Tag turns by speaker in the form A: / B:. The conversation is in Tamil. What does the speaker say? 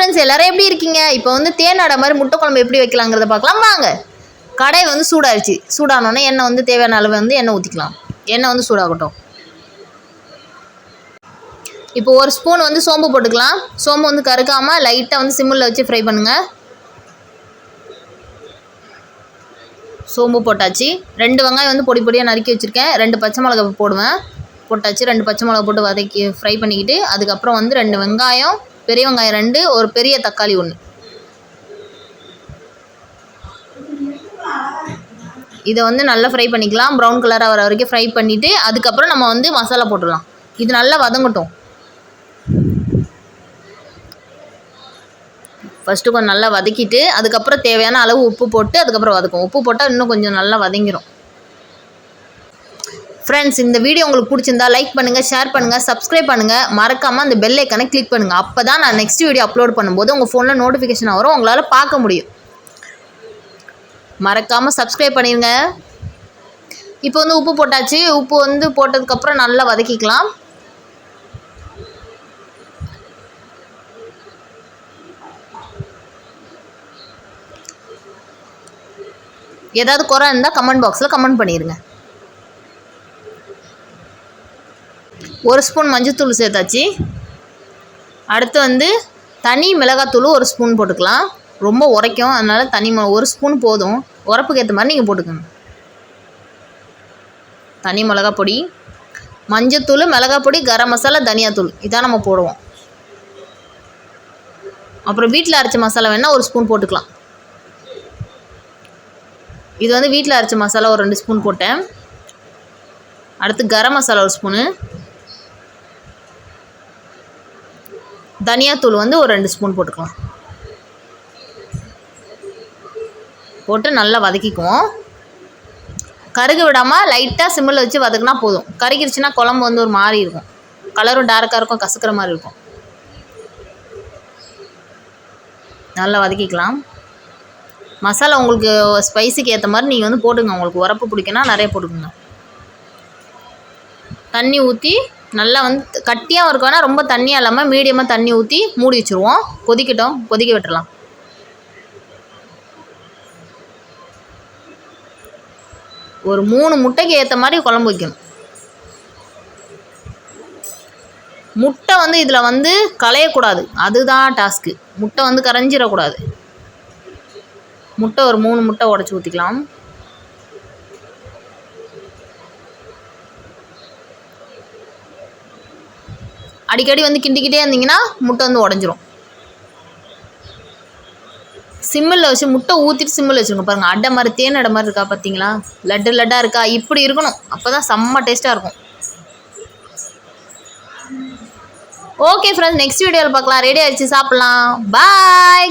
A: ஃப்ரெண்ட்ஸ் எல்லாரும் எப்படி இருக்கீங்க? இப்போ வந்து தேனாட மாதிரி முட்டை குழம்பு எப்படி வைக்கலாங்கிறத பார்க்கலாம். வாங்க. கடை வந்து சூடாயிருச்சு. சூடானோடனே எண்ணெய் வந்து தேவையான அளவு வந்து எண்ணெய் ஊற்றிக்கலாம் எண்ணெய் வந்து சூடாகட்டும். இப்போ ஒரு ஸ்பூன் வந்து சோம்பு போட்டுக்கலாம். சோம்பு வந்து கருக்காமல் லைட்டாக வந்து சிம்மில் வச்சு ஃப்ரை பண்ணுங்கள் சோம்பு போட்டாச்சு. ரெண்டு வெங்காயம் வந்து பொடி பொடியாக நறுக்கி வச்சுருக்கேன். ரெண்டு பச்சை மிளகா போடுவேன். போட்டாச்சு. ரெண்டு பச்சை மிளகா போட்டு வதக்கி ஃப்ரை பண்ணிக்கிட்டு அதுக்கப்புறம் வந்து ரெண்டு வெங்காயம் பெரிய வெங்காயம் ரெண்டு ஒரு பெரிய தக்காளி ஒன்று இதை வந்து நல்லா ஃப்ரை பண்ணிக்கலாம். ப்ரௌன் கலராக வர வரைக்கும் ஃப்ரை பண்ணிவிட்டு அதுக்கப்புறம் நம்ம வந்து மசாலா போட்டுடலாம். இது நல்லா வதங்கட்டும். ஃபஸ்ட்டு கொஞ்சம் நல்லா வதக்கிட்டு அதுக்கப்புறம் தேவையான அளவு உப்பு போட்டு அதுக்கப்புறம் வதக்கும் உப்பு போட்டால் இன்னும் கொஞ்சம் நல்லா வதங்கிடும் ஃப்ரெண்ட்ஸ் இந்த வீடியோ உங்களுக்கு பிடிச்சிருந்தா லைக் பண்ணுங்கள் ஷேர் பண்ணுங்கள் சப்ஸ்கிரைப் பண்ணுங்கள் மறக்காமல் அந்த பெல் ஐக்கனை கிளிக் பண்ணுங்கள் அப்போ தான் நான் நெக்ஸ்ட் வீடியோ அப்லோட் பண்ணும்போது உங்கள் ஃபோனில் நோட்டிஃபிகேஷன் வரும் உங்களால் பார்க்க முடியும். மறக்காமல் சப்ஸ்கிரைப் பண்ணிடுங்க இப்போ வந்து உப்பு போட்டாச்சு. உப்பு வந்து போட்டதுக்கப்புறம் நல்லா வதக்கிக்கலாம். ஏதாவது குறை இருந்தால் கமெண்ட் பாக்ஸில் கமெண்ட் பண்ணிடுங்க ஒரு ஸ்பூன் மஞ்சத்தூள் சேர்த்தாச்சு. அடுத்து வந்து தனி மிளகாத்தூள் ஒரு ஸ்பூன் போட்டுக்கலாம். ரொம்ப உரைக்கும் அதனால் தனி மிளகா ஒரு ஸ்பூன் போதும். உரப்புக்கு ஏற்ற மாதிரி நீங்கள் போட்டுக்கோங்க. தனி மிளகா பொடி மஞ்சத்தூள் மிளகா பொடி கரம் மசாலா தனியாத்தூள். இதான் நம்ம போடுவோம். அப்புறம் வீட்டில் அரைச்ச மசாலா வேணால் ஒரு ஸ்பூன் போட்டுக்கலாம். இது வந்து வீட்டில் அரைச்ச மசாலா ஒரு ரெண்டு ஸ்பூன் போட்டேன். அடுத்து கரம் மசாலா ஒரு ஸ்பூனு. தனியாத்தூள் வந்து ஒரு ரெண்டு ஸ்பூன் போட்டுக்கலாம். போட்டு நல்லா வதக்கிக்குவோம். கருகு விடாமல் லைட்டாக சிம்மில் வச்சு வதக்குனா போதும். கருகிருச்சுன்னா குழம்பு வந்து ஒரு மாதிரி இருக்கும். கலரும் டார்க்காக இருக்கும் கசக்கிற மாதிரி இருக்கும். நல்லா வதக்கிக்கலாம். மசாலா உங்களுக்கு ஸ்பைஸுக்கு ஏற்ற மாதிரி நீங்கள் வந்து போட்டுங்க உங்களுக்கு உரப்பு பிடிக்குன்னா நிறைய போட்டுக்கோங்க. தண்ணி ஊற்றி நல்லா வந்து கட்டியாக இருக்கும் வேணால் ரொம்ப தண்ணியாக இல்லாமல் மீடியமாக தண்ணி ஊற்றி மூடி வச்சுருவோம். கொதிக்கட்டும். கொதிக்க விட்டுடலாம் ஒரு மூணு முட்டைக்கு ஏற்ற மாதிரி குழம்பு வைக்கணும். முட்டை வந்து இதில் வந்து களையக்கூடாது. அதுதான் டாஸ்க்கு முட்டை வந்து கரைஞ்சிடக்கூடாது. முட்டை ஒரு மூணு முட்டை உடச்சி ஊற்றிக்கலாம் அடிக்கடி வந்து கிண்டிக்கிட்டே இருந்தீங்கன்னா முட்டை வந்து உடஞ்சிரும். சிம்மில் வச்சு முட்டை ஊற்றிட்டு சிம்மில் வச்சுருங்க பாருங்கள் அடை மாதிரி தேன் அடை மாதிரி இருக்கா பார்த்தீங்களா லட்டு லட்டாக இருக்கா? இப்படி இருக்கணும். அப்போ தான் செம்ம டேஸ்ட்டாக இருக்கும். ஓகே ஃப்ரெண்ட்ஸ் நெக்ஸ்ட் வீடியோவில் பார்க்கலாம். ரெடி ஆகிடுச்சு சாப்பிட்லாம். பாய்